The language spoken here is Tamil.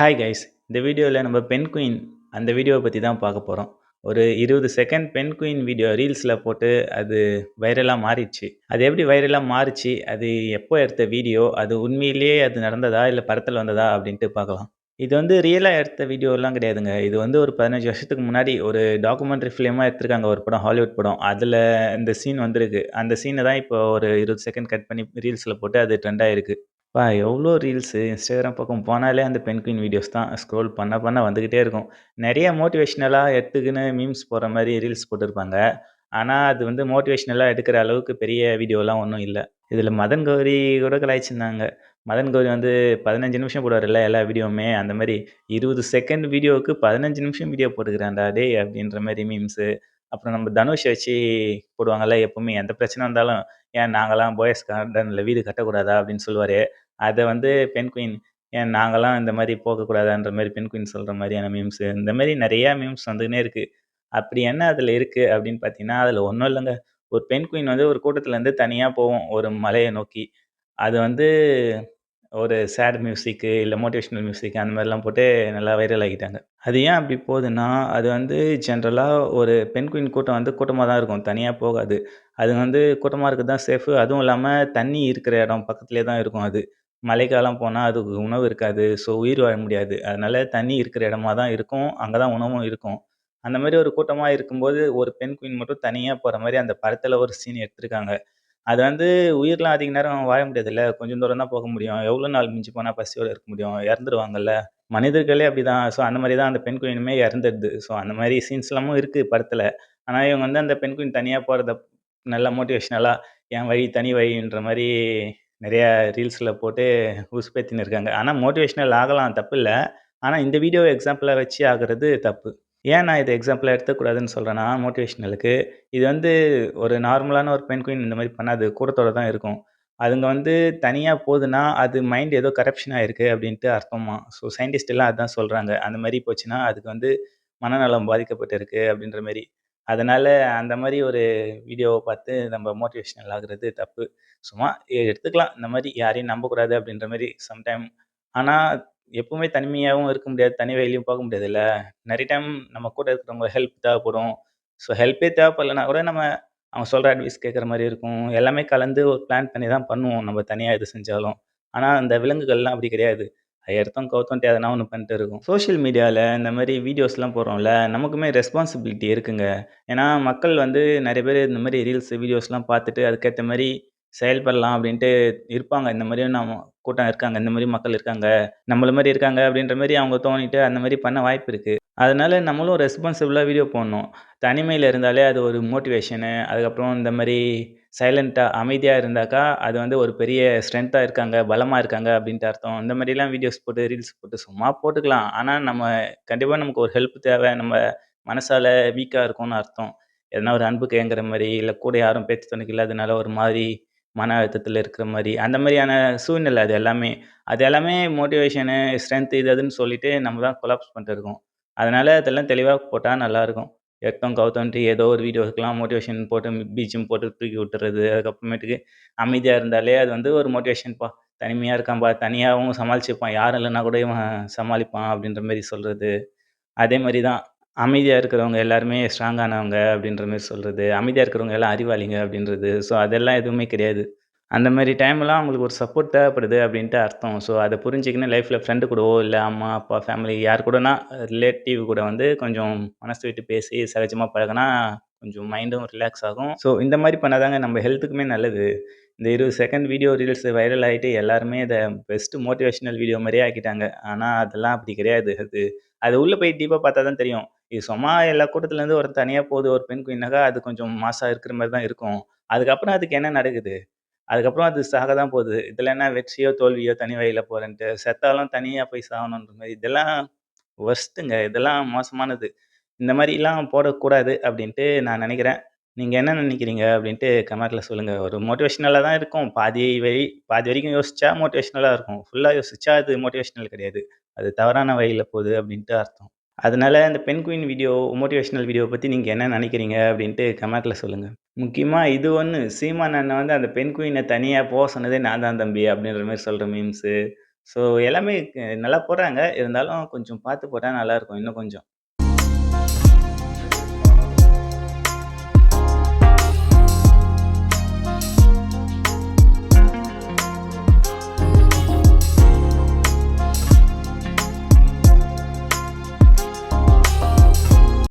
ஹாய் கைஸ் இந்த வீடியோவில் நம்ம பென் குயின் அந்த வீடியோவை பற்றி தான் பார்க்க போகிறோம் ஒரு இருபது செகண்ட் பென் குயின் வீடியோ ரீல்ஸில் போட்டு அது வைரலாக மாறிடுச்சு. அது எப்படி வைரலாக மாறிச்சு? அது எப்போ எடுத்த வீடியோ அது உண்மையிலேயே அது நடந்ததா? இல்லை படத்தில் வந்ததா? அப்படின்ட்டு பார்க்கலாம். இது வந்து ரியலாக எடுத்த வீடியோலாம் கிடையாதுங்க. இது வந்து ஒரு பதினஞ்சு வருஷத்துக்கு முன்னாடி ஒரு டாக்குமெண்ட்ரி ஃபிலிமாக எடுத்திருக்காங்க. ஒரு படம் ஹாலிவுட் படம். அதில் இந்த சீன் வந்திருக்கு. அந்த சீனை தான் இப்போ ஒரு இருபது செகண்ட் கட் பண்ணி ரீல்ஸில் போட்டு அது ட்ரெண்டாக இருக்குது அப்பா எவ்வளோ ரீல்ஸு இன்ஸ்டாகிராம் பக்கம் போனாலே அந்த பென்குயின் வீடியோஸ் தான் ஸ்க்ரோல் பண்ண பண்ண வந்துக்கிட்டே இருக்கும். நிறைய மோட்டிவேஷ்னலாக எடுத்துக்கின்னு மீம்ஸ் போடுற மாதிரி ரீல்ஸ் போட்டிருப்பாங்க. ஆனால் அது வந்து மோட்டிவேஷ்னலாக எடுக்கிற அளவுக்கு பெரிய வீடியோலாம் ஒன்றும் இல்லை. இதில் மதன் கௌரி கூட கலாய்ச்சிருந்தாங்க. மதன் கௌரி வந்து பதினஞ்சு நிமிஷம் போடுவார்ல எல்லா வீடியோவுமே அந்த மாதிரி இருபது செகண்ட் வீடியோவுக்கு பதினஞ்சு நிமிஷம் வீடியோ போட்டுக்கிறான்டா டேய் அப்படின்ற மாதிரி மீம்ஸு அப்புறம் நம்ம தனுஷ் வச்சு போடுவாங்கல்ல எப்பவுமே எந்த பிரச்சனை வந்தாலும் ஏன் நாங்களாம் பாய்ஸ் கார்டனில் வீடு கட்டக்கூடாதா? அப்படின்னு சொல்லுவார். அதை வந்து பெண் குயின் ஏன் நாங்களாம் இந்த மாதிரி போகக்கூடாதான்ற மாதிரி பெண் குயின் சொல்கிற மாதிரியான மீம்ஸு இந்த மாதிரி நிறையா மீம்ஸ் வந்துக்கினே இருக்குது அப்படி என்ன அதில் இருக்குது அப்படின்னு பார்த்தீங்கன்னா அதில் ஒன்றும் இல்லைங்க. ஒரு பெண் குயின் வந்து ஒரு கூட்டத்துலேருந்து தனியாக போவோம் ஒரு மலையை நோக்கி. அது வந்து ஒரு சேட் மியூசிக்கு இல்லை மோட்டிவேஷ்னல் மியூசிக் அந்த மாதிரிலாம் போட்டு நல்லா வைரல் ஆகிட்டாங்க. அது ஏன் அப்படி போகுதுன்னா அது வந்து ஜென்ரலாக ஒரு பெண் குயின் கூட்டம் வந்து கூட்டமாக தான் இருக்கும். தனியாக போகாது. அது வந்து கூட்டமாக இருக்கிறது தான் சேஃபு அதுவும் இல்லாமல் தண்ணி இருக்கிற இடம் பக்கத்துலேயே தான் இருக்கும் அது. மழைக்காலம் போனால் அதுக்கு உணவு இருக்காது. ஸோ உயிர் வாழ முடியாது. அதனால தண்ணி இருக்கிற இடமா தான் இருக்கும். அங்கே தான் உணவும் இருக்கும். அந்த மாதிரி ஒரு கூட்டமாக இருக்கும்போது ஒரு பெண் குயின் மட்டும் தனியாக போகிற மாதிரி அந்த படத்தில் ஒரு சீன் எடுத்திருக்காங்க. அது வந்து உயிர்லாம் அதிக நேரம் வாழ முடியாதுல்ல. கொஞ்சம் தூரம் தான் போக முடியும். எவ்வளோ நாள் மிஞ்சி போனால் பசியோட இருக்க முடியும்? இறந்துருவாங்கல்ல. மனிதர்களே அப்படிதான். ஸோ அந்த மாதிரி தான் அந்த பெண் குயினுமே இறந்துடுது. ஸோ அந்த மாதிரி சீன்ஸ்லாமும் இருக்குது படத்தில். ஆனால் இவங்க வந்து அந்த பெண் குயின் தனியாக போகிறத நல்ல மோட்டிவேஷ்னலாக என் வழி தனி வழின்ற மாதிரி நிறையா ரீல்ஸில் போட்டு உசுப்பேத்தின்னு இருக்காங்க. ஆனால் மோட்டிவேஷ்னல் ஆகலாம். தப்பு இல்லை ஆனால் இந்த வீடியோ எக்ஸாம்பிளாக வச்சு ஆகிறது தப்பு. ஏன் நான் இதை எக்ஸாம்பிளாக எடுத்துக்கூடாதுன்னு சொல்கிறேன்னா மோட்டிவேஷ்னலுக்கு இது வந்து ஒரு நார்மலான ஒரு பெண் குயின் இந்த மாதிரி பண்ணாது கூட்டத்தோட தான் இருக்கும். அதுங்க வந்து தனியாக போகுதுன்னா அது மைண்ட் ஏதோ கரப்ஷன் ஆயிருக்கு அப்படின்ட்டு அர்த்தமா? ஸோ சயின்டிஸ்ட் எல்லாம் அதுதான் சொல்கிறாங்க அந்த மாதிரி போச்சுன்னா அதுக்கு வந்து மனநலம் பாதிக்கப்பட்டிருக்கு அப்படின்ற மாதிரி. அதனால் அந்த மாதிரி ஒரு வீடியோவை பார்த்து நம்ம மோட்டிவேஷ்னல் ஆகுறது தப்பு. சும்மா எடுத்துக்கலாம். இந்த மாதிரி யாரையும் நம்பக்கூடாது அப்படின்ற மாதிரி சம்டைம் ஆனால் எப்பவுமே தனிமையாகவும் இருக்க முடியாது தனி வழியிலையும் போக முடியாதுல்ல? நிறைய டைம் நம்ம கூட இருக்கிறவங்க ஹெல்ப் தேவைப்படும். ஸோ ஹெல்ப்பே தேவைப்படலைன்னா கூட நம்ம அவங்க சொல்கிற அட்வைஸ் கேட்குற மாதிரி இருக்கும். எல்லாமே கலந்து ஒரு பிளான் பண்ணி தான் பண்ணுவோம். நம்ம தனியாக இது செஞ்சாலும். ஆனால் அந்த விலங்குகள்லாம் அப்படி கிடையாது. அது எடுத்தோம் கவுத்தோன்ட்டு எதனா ஒன்று பண்ணிட்டு இருக்கும். சோஷியல் மீடியாவில் இந்த மாதிரி வீடியோஸ்லாம் போடுறோம்ல நமக்குமே ரெஸ்பான்சிபிலிட்டி இருக்குங்க. ஏன்னா மக்கள் வந்து நிறைய பேர் இந்த மாதிரி ரீல்ஸ் வீடியோஸ்லாம் பார்த்துட்டு அதுக்கேற்ற மாதிரி செயல்படலாம் அப்படின்ட்டு இருப்பாங்க. இந்த மாதிரியும் நம்ம கூட்டம் இருக்காங்க. இந்த மாதிரி மக்கள் இருக்காங்க. நம்மள மாதிரி இருக்காங்க அப்படின்ற மாதிரி அவங்க தோணிட்டு அந்த மாதிரி பண்ண வாய்ப்பு இருக்குது அதனால நம்மளும் ரெஸ்பான்சிபிளாக வீடியோ போடணும். தனிமையில் இருந்தாலே அது ஒரு மோட்டிவேஷனு அதுக்கப்புறம் இந்த மாதிரி சைலண்ட்டாக அமைதியாக இருந்தாக்கா அது வந்து ஒரு பெரிய ஸ்ட்ரென்த்தாக இருக்காங்க பலமாக இருக்காங்க அப்படின்ட்டு அர்த்தம். இந்த மாதிரிலாம் வீடியோஸ் போட்டு ரீல்ஸ் போட்டு சும்மா போட்டுக்கலாம். ஆனால் நம்ம கண்டிப்பாக நமக்கு ஒரு ஹெல்ப் தேவை. நம்ம மனசால் வீக்காக இருக்கும்னு அர்த்தம். எதனா ஒரு அன்புக்கு ஏங்குற மாதிரி இல்லை கூட யாரும் பேச்சு துணைக்கு இல்லாதனால ஒரு மாதிரி மன அழுத்தத்தில் இருக்கிற மாதிரி அந்த மாதிரியான சூழ்நிலை அது எல்லாமே அது எல்லாமே மோட்டிவேஷனு ஸ்ட்ரென்த் இது அதுன்னு சொல்லிட்டு நம்ம தான் கொலாப்ஸ் பண்ணிட்டு இருக்கோம். அதனால் அதெல்லாம் தெளிவாக போட்டால் நல்லாயிருக்கும் எத்தம் கவுத்தம்ட்டு ஏதோ ஒரு வீடியோஸ்க்கெலாம் மோட்டிவேஷன் போட்டு பீச்சும் போட்டு தூக்கி விட்டுறது அதுக்கப்புறமேட்டுக்கு அமைதியாக இருந்தாலே அது வந்து ஒரு மோட்டிவேஷன்ப்பா தனிமையாக இருக்கான்பா தனியாகவும் சமாளிச்சுப்பான். யாரும் இல்லைன்னா கூட இவன் சமாளிப்பான் அப்படின்ற மாதிரி சொல்கிறது அதே மாதிரி தான் அமைதியாக இருக்கிறவங்க எல்லாருமே ஸ்ட்ராங்கானவங்க அப்படின்ற மாதிரி சொல்கிறது அமைதியாக இருக்கிறவங்க எல்லாம் அறிவாளிங்க அப்படின்றது. ஸோ அதெல்லாம் எதுவுமே கிடையாது. அந்த மாதிரி டைம்லாம் அவங்களுக்கு ஒரு சப்போர்ட் தேவைப்படுது அப்படின்ட்டு அர்த்தம். ஸோ அதை புரிஞ்சுக்கின்னு லைஃப்பில் ஃப்ரெண்டு கூடவோ இல்லை அம்மா அப்பா ஃபேமிலி யார் கூடனா ரிலேட்டிவ் கூட வந்து கொஞ்சம் மனசு விட்டு பேசி சகஜமாக பழகினா கொஞ்சம் மைண்டும் ரிலாக்ஸ் ஆகும். ஸோ இந்த மாதிரி பண்ணாதாங்க நம்ம ஹெல்த்துக்குமே நல்லது. இந்த இருபது செகண்ட் வீடியோ ரீல்ஸ் வைரல் ஆகிட்டு எல்லாருமே இதை பெஸ்ட்டு மோட்டிவேஷ்னல் வீடியோ மாதிரியே ஆக்கிட்டாங்க. ஆனால் அதெல்லாம் அப்படி கிடையாது. அது அது உள்ளே போய் டீப்பாக பார்த்தா தான் தெரியும். இது சும்மா எல்லா கூட்டத்துலேருந்து ஒரு தனியாக போகுது ஒரு பெண் குயின்னாக்கா அது கொஞ்சம் மாசாக இருக்கிற மாதிரி தான் இருக்கும். அதுக்கப்புறம் அதுக்கு என்ன நடக்குது? அதுக்கப்புறம் அது சாக தான் போகுது. இதில் என்ன வெற்றியோ தோல்வியோ தனி வழியில் போகிறேன்ட்டு செத்தாலும் தனியாக போய் சாகணுன்ற மாதிரி. இதெல்லாம் ஒர்ஸ்ட்டுங்க இதெல்லாம் மோசமானது. இந்த மாதிரிலாம் போடக்கூடாது அப்படின்ட்டு நான் நினைக்கிறேன். நீங்கள் என்ன நினைக்கிறீங்க அப்படின்ட்டு கமெண்ட்டில் சொல்லுங்கள் ஒரு மோட்டிவேஷ்னலாக தான் இருக்கும். பாதி வழி பாதி வரைக்கும் யோசிச்சா மோட்டிவேஷ்னலாக இருக்கும். ஃபுல்லாக யோசிச்சா அது மோட்டிவேஷ்னல் கிடையாது. அது தவறான வழியில் போகுது அப்படின்ட்டு அர்த்தம். அதனால இந்த பெண் குயின் வீடியோ மோட்டிவேஷ்னல் வீடியோ பற்றி நீங்கள் என்ன நினைக்கிறீங்க அப்படின்ட்டு கமெண்ட்டில் சொல்லுங்கள் முக்கியமாக இது ஒன்று சீமான் அண்ணன் வந்து அந்த பெண் குயினை தனியாக போக சொன்னதே நான் தான் தம்பி அப்படின்ற மாதிரி சொல்கிற மீம்ஸு ஸோ எல்லாமே நல்லா போடுறாங்க. இருந்தாலும் கொஞ்சம் பார்த்து போட்டால் நல்லாயிருக்கும் இன்னும் கொஞ்சம்.